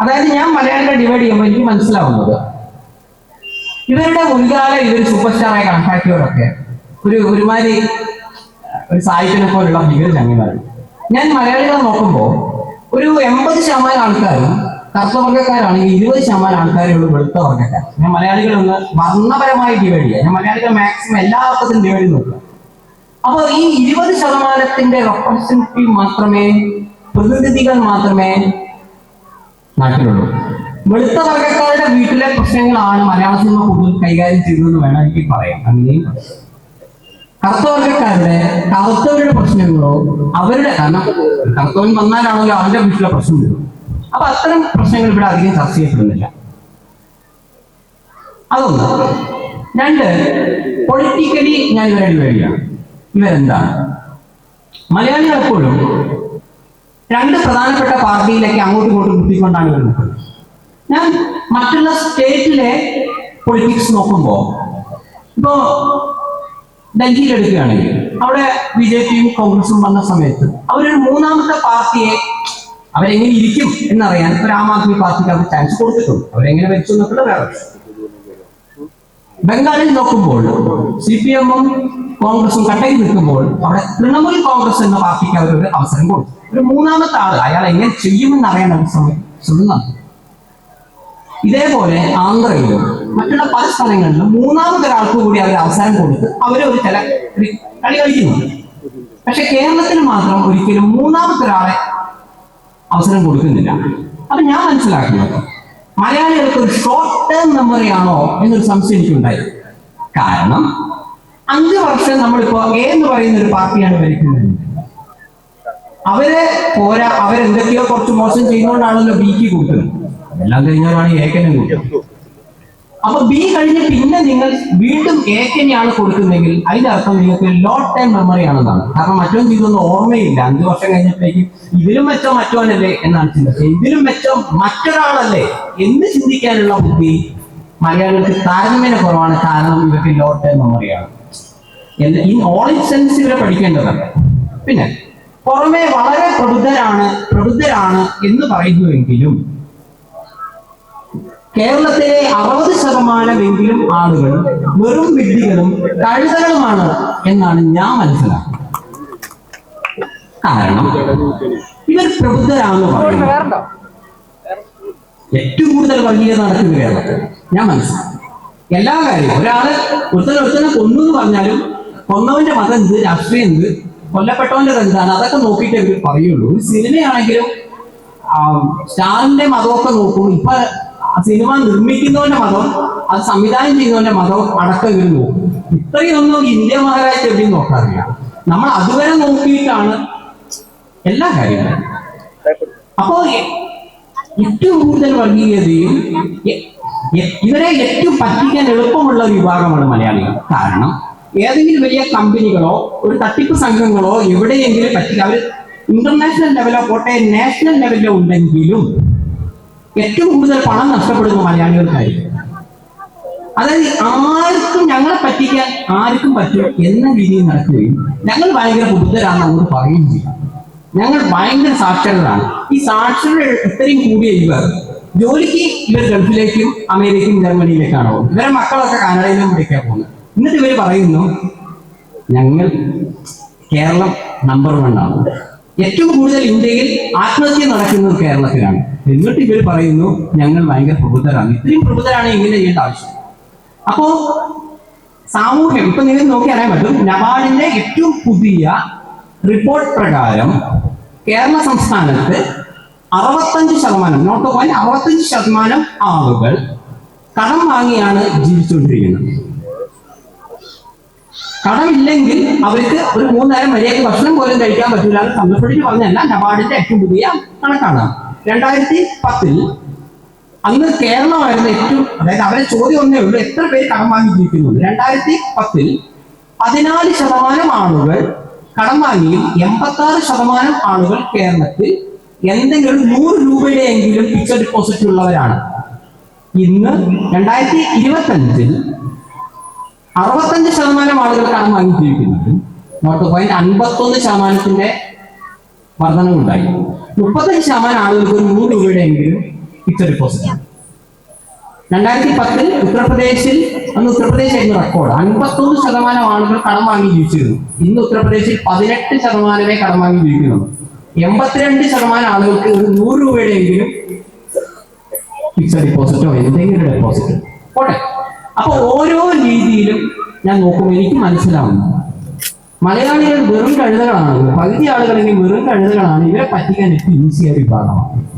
അതായത് ഞാൻ മലയാളികളെ ഡിവൈഡ് ചെയ്യുമ്പോൾ എനിക്ക് മനസ്സിലാവുന്നത്. ഇവരുടെ മുൻകാല ഇവർ സൂപ്പർ സ്റ്റാറായി കണക്കാക്കിയവരൊക്കെ ഒരു ഒരുമാതിരി ഒരു സാഹിത്യനെ പോലുള്ള ഭീകര ചങ്ങിമാരും ഞാൻ മലയാളികളെ നോക്കുമ്പോൾ ഒരു എൺപത് ശതമാനം ആൾക്കാരും കറുത്തവർഗക്കാരാണെങ്കിൽ ഇരുപത് ശതമാനം ആൾക്കാരേ ഉള്ളൂ വെളുത്ത വർഗക്കാർ. ഞാൻ മലയാളികളെ ഒന്ന് വർണപരമായി ഡിവൈഡ് ചെയ്യാം. ഞാൻ മലയാളികൾ മാക്സിമം എല്ലാ അർത്ഥത്തിലും ഡിവൈഡ് ചെയ്ത് നോക്കുക. അപ്പോൾ ഈ ഇരുപത് ശതമാനത്തിന്റെ റെപ്രസെന്റേറ്റീവ് മാത്രമേ പ്രതിനിധികൾ മാത്രമേ നാട്ടിലുള്ളൂ വെളുത്ത വർഗക്കാരുടെ വീട്ടിലെ പ്രശ്നങ്ങളാണ് മലയാള സിനിമ കൂടുതൽ കൈകാര്യം ചെയ്തതെന്ന് വേണം എനിക്ക് പറയാം അങ്ങനെയും കറുത്ത വർഗക്കാരുടെ കറുത്തവരുടെ പ്രശ്നങ്ങളോ അവരുടെ കാരണം കറുത്തവൻ വന്നാലാണല്ലോ അവരുടെ വീട്ടിലെ പ്രശ്നം വരും അപ്പൊ അത്തരം പ്രശ്നങ്ങൾ ഇവിടെ അധികം ചർച്ച ചെയ്യപ്പെടുന്നില്ല. അതൊന്ന്. രണ്ട് പൊളിറ്റിക്കലി ഞാൻ ഇവരുടെ ഡിവൈഡ് ഇവരെന്താണ്? മലയാളികൾ എപ്പോഴും രണ്ട് പ്രധാനപ്പെട്ട പാർട്ടിയിലേക്ക് അങ്ങോട്ടും ഇങ്ങോട്ടും കുത്തിക്കൊണ്ടാണ് ഞാൻ മറ്റുള്ള സ്റ്റേറ്റിലെ പൊളിറ്റിക്സ് നോക്കുമ്പോൾ ഇപ്പോ ഡൽഹിയിൽ എടുക്കുകയാണെങ്കിൽ അവിടെ ബി ജെ പിയും കോൺഗ്രസും വന്ന സമയത്ത് അവരൊരു മൂന്നാമത്തെ പാർട്ടിയെ അവരെങ്ങനെ ഇരിക്കും എന്നറിയാൻ ഒരു ആം ആദ്മി പാർട്ടിക്ക് അവർ ചാൻസ് കൊടുത്തിട്ടുണ്ട്. അവരെങ്ങനെ വെച്ചു എന്നൊക്കെ വേറെ ബംഗാളിൽ നോക്കുമ്പോൾ സി പി എമ്മും കോൺഗ്രസും കട്ടയിൽ നിൽക്കുമ്പോൾ അവിടെ തൃണമൂൽ കോൺഗ്രസ് എന്ന പാർട്ടിക്ക് അവരൊരു അവസരം കൊടുത്തു. ഒരു മൂന്നാമത്തെ ആൾ. അയാൾ എങ്ങനെ ചെയ്യുമെന്ന് അറിയാൻ നമുക്ക് ശ്രമി- ശ്രമം ഇതേപോലെ ആന്ധ്രയിലും മറ്റുള്ള പല സ്ഥലങ്ങളിലും മൂന്നാമതൊരാൾക്ക് കൂടി അവർ അവസരം കൊടുത്ത് അവരെ ഒരു ചില കളി കളിക്കുന്നുണ്ട്. പക്ഷെ കേരളത്തിൽ മാത്രം ഒരിക്കലും മൂന്നാമത്തെ ഒരാളെ അവസരം കൊടുക്കുന്നില്ല. അപ്പൊ ഞാൻ മനസ്സിലാക്കുന്നത് മലയാളികൾക്ക് ഒരു ഷോർട്ട് ടേം മെമ്മറി ആണോ എന്നൊരു സംശയം എനിക്കുണ്ടായി. കാരണം അഞ്ച് വർഷം നമ്മളിപ്പോ എ എന്ന് പറയുന്ന ഒരു പാർട്ടിയാണ് ഭരിക്കുന്നത്. അവരെ പോരാ അവരെന്തൊക്കെയോ കുറച്ച് മോശം ചെയ്യുന്നതുകൊണ്ടാണല്ലോ ബിക്ക് കൂട്ടുന്നത്. എല്ലാം കഴിഞ്ഞാലാണ് ഏക്കനും കൂട്ടുന്നത്. അപ്പൊ ബി കഴിഞ്ഞ് പിന്നെ നിങ്ങൾ വീണ്ടും ഏക്കനെയാണ് കൊടുക്കുന്നെങ്കിൽ അതിന്റെ അർത്ഥം നിങ്ങൾക്ക് ലോട്ട് ടൈം മെമ്മറി ആണെന്നാണ്. കാരണം മറ്റോ ചെയ്തൊന്നും ഓർമ്മയില്ല. അഞ്ചു വർഷം കഴിഞ്ഞപ്പോഴേക്കും ഇതിലും മെച്ചം മറ്റോനല്ലേ എന്നാണ് ചിന്ത. ഇതിലും മെച്ചം മറ്റൊരാളല്ലേ എന്ന് ചിന്തിക്കാനുള്ള ബുദ്ധി മലയാളികൾക്ക് താരതമ്യേന കുറവാണ്. കാരണം ഇവർക്ക് ലോട്ട് ടൈം മെമ്മറിയാണ് ഈ നോളജ് സെൻസ് ഇവരെ പഠിക്കേണ്ടതാണ് പിന്നെ പുറമെ വളരെ പ്രബുദ്ധരാണ് പ്രബുദ്ധരാണ് എന്ന് പറയുന്നുവെങ്കിലും കേരളത്തിലെ അറുപത് ശതമാനമെങ്കിലും ആളുകൾ വെറും വിഡ്ഢികളും കഴുതകളുമാണ് എന്നാണ് ഞാൻ മനസ്സിലാക്കുന്നത്. കാരണം ഇവർ പ്രബുദ്ധരാണെന്ന് പറയുന്നത് ഏറ്റവും കൂടുതൽ വർഗീയത നടക്കുന്ന കേരളത്തിൽ. ഞാൻ മനസ്സിലാക്കി എല്ലാ കാര്യവും. ഒരാൾ ഒരുത്തനെ കൊന്നു എന്ന് പറഞ്ഞാലും കൊന്നവന്റെ മതം എന്ത് രാഷ്ട്രീയം എന്ത് കൊല്ലപ്പെട്ടവന്റെ എന്താണ് അതൊക്കെ നോക്കിയിട്ട് ഇവർ പറയുള്ളൂ. ഒരു സിനിമയാണെങ്കിലും സ്റ്റാറിന്റെ മതമൊക്കെ നോക്കും. ഇപ്പൊ സിനിമ നിർമ്മിക്കുന്നവന്റെ മതം അത് സംവിധാനം ചെയ്യുന്നവന്റെ മതം അടക്കം ഇവർ നോക്കും. ഇത്രയൊന്നും ഇന്ത്യ മഹാരാജ് എവിടെയും നോക്കാറില്ല. നമ്മൾ അതുവരെ നോക്കിയിട്ടാണ് എല്ലാ കാര്യങ്ങളും. അപ്പോ ഏറ്റവും കൂടുതൽ വർഗീയതയും ഇവരെ ഏറ്റവും പറ്റിക്കാൻ എളുപ്പമുള്ള വിഭാഗമാണ് മലയാളികൾ. കാരണം ഏതെങ്കിലും വലിയ കമ്പനികളോ ഒരു തട്ടിപ്പ് സംഘങ്ങളോ എവിടെയെങ്കിലും പറ്റില്ല. അവർ ഇന്റർനാഷണൽ ലെവലോ പോട്ടെ നാഷണൽ ലെവലിലോ ഉണ്ടെങ്കിലും ഏറ്റവും കൂടുതൽ പണം നഷ്ടപ്പെടുന്ന മലയാളികൾക്കായിരിക്കും അതായത് ആർക്കും ഞങ്ങളെ പറ്റിക്കാൻ ആർക്കും പറ്റും എന്ന രീതിയിൽ നടക്കുകയും ഞങ്ങൾ ഭയങ്കര ബുദ്ധരാണെന്ന് അവർ പറയുകയും ചെയ്യും. ഞങ്ങൾ ഭയങ്കര സാക്ഷരരാണ്. ഈ സാക്ഷരത ഇത്രയും കൂടിയ ഇവർ ജോലിക്ക് ഇവർ ഗൾഫിലേക്കും അമേരിക്കയും ജർമ്മനിയിലേക്കാണോ ഇവരെ മക്കളൊക്കെ കാനഡയിലും പഠിക്കാൻ പോകുന്നത്. എന്നിട്ട് ഇവർ പറയുന്നു ഞങ്ങൾ കേരളം നമ്പർ വൺ ആണ്. ഏറ്റവും കൂടുതൽ ഇന്ത്യയിൽ ആത്മഹത്യ നടക്കുന്നത് കേരളത്തിലാണ്. എന്നിട്ട് ഇവർ പറയുന്നു ഞങ്ങൾ ഭയങ്കര പ്രബുദ്ധരാണ്. ഇത്രയും പ്രബുദ്ധരാണ് ഇങ്ങനെ ചെയ്യേണ്ട ആവശ്യം. അപ്പോ സാമൂഹ്യം ഇപ്പൊ നിങ്ങൾ നോക്കി അറിയാൻ പറ്റും നബാർഡിന്റെ ഏറ്റവും പുതിയ റിപ്പോർട്ട് പ്രകാരം കേരള സംസ്ഥാനത്ത് അറുപത്തഞ്ച് ശതമാനം നോട്ട് പോയിന്റ് അറുപത്തഞ്ച് ശതമാനം ആളുകൾ കടം വാങ്ങിയാണ് ജീവിച്ചുകൊണ്ടിരിക്കുന്നത്. കടമില്ലെങ്കിൽ അവർക്ക് ഒരു മൂന്നേരം മര്യാദയ്ക്ക് ഭക്ഷണം പോലും കഴിക്കാൻ പറ്റില്ല എന്ന് സന്തോഷപ്പെട്ടിട്ട് പറഞ്ഞല്ല നബാർഡിന്റെ ഏറ്റവും പുതിയ കണക്കാണ്. രണ്ടായിരത്തി പത്തിൽ അന്ന് കേരളമായിരുന്നു ഏറ്റവും അതായത് അവരെ ചോദ്യം ഒന്നേ ഉള്ളൂ എത്ര പേര് കടം വാങ്ങി ജീവിക്കുന്നുണ്ട് രണ്ടായിരത്തി പത്തിൽ പതിനാല് ശതമാനം ആളുകൾ കടം വാങ്ങിയും എൺപത്തി ആറ് ശതമാനം ആളുകൾ കേരളത്തിൽ എന്തെങ്കിലും നൂറ് രൂപയുടെയെങ്കിലും ഫിക്സഡ് ഡെപ്പോസിറ്റ് ഉള്ളവരാണ്. ഇന്ന് രണ്ടായിരത്തി ഇരുപത്തി അഞ്ചിൽ അറുപത്തഞ്ച് ശതമാനം ആളുകൾക്കാണ് വാങ്ങി ജീവിക്കുന്നത്. നോട്ട് പോയിന്റ് അൻപത്തൊന്ന് ശതമാനത്തിന്റെ വർധനവുണ്ടായി. മുപ്പത്തഞ്ച് ശതമാനം ആളുകൾക്ക് ഒരു നൂറ് രൂപയുടെ എങ്കിലും ഫിക്സഡ് ഡിപ്പോസിറ്റ് രണ്ടായിരത്തി പത്തിൽ ഉത്തർപ്രദേശിൽ അന്ന് ഉത്തർപ്രദേശ് ആയിരുന്നു റെക്കോർഡ് അൻപത്തൊന്ന് ശതമാനം ആളുകൾ കടം വാങ്ങി ജീവിച്ചിരുന്നു. ഇന്ന് ഉത്തർപ്രദേശിൽ പതിനെട്ട് ശതമാനമേ കടം വാങ്ങി ജീവിക്കുന്നുള്ളൂ. എൺപത്തിരണ്ട് ശതമാനം ആളുകൾക്ക് ഒരു നൂറ് രൂപയുടെ എങ്കിലും ഫിക്സഡ് ഡിപ്പോസിറ്റോ എന്തെങ്കിലും ഡെപ്പോസിറ്റോ പോട്ടെ. അപ്പൊ ഓരോ രീതിയിലും ഞാൻ നോക്കുമ്പോൾ എനിക്ക് മനസ്സിലാവുന്നു. മലയാളികൾ വെറും കഴുതകളാണ്. പകുതി ആളുകളെങ്കിൽ വെറും കഴുതകളാണ്. ഇവരെ പറ്റിക്കാൻ ഏറ്റവും ഈസിയായ വിഭാഗമാണ്.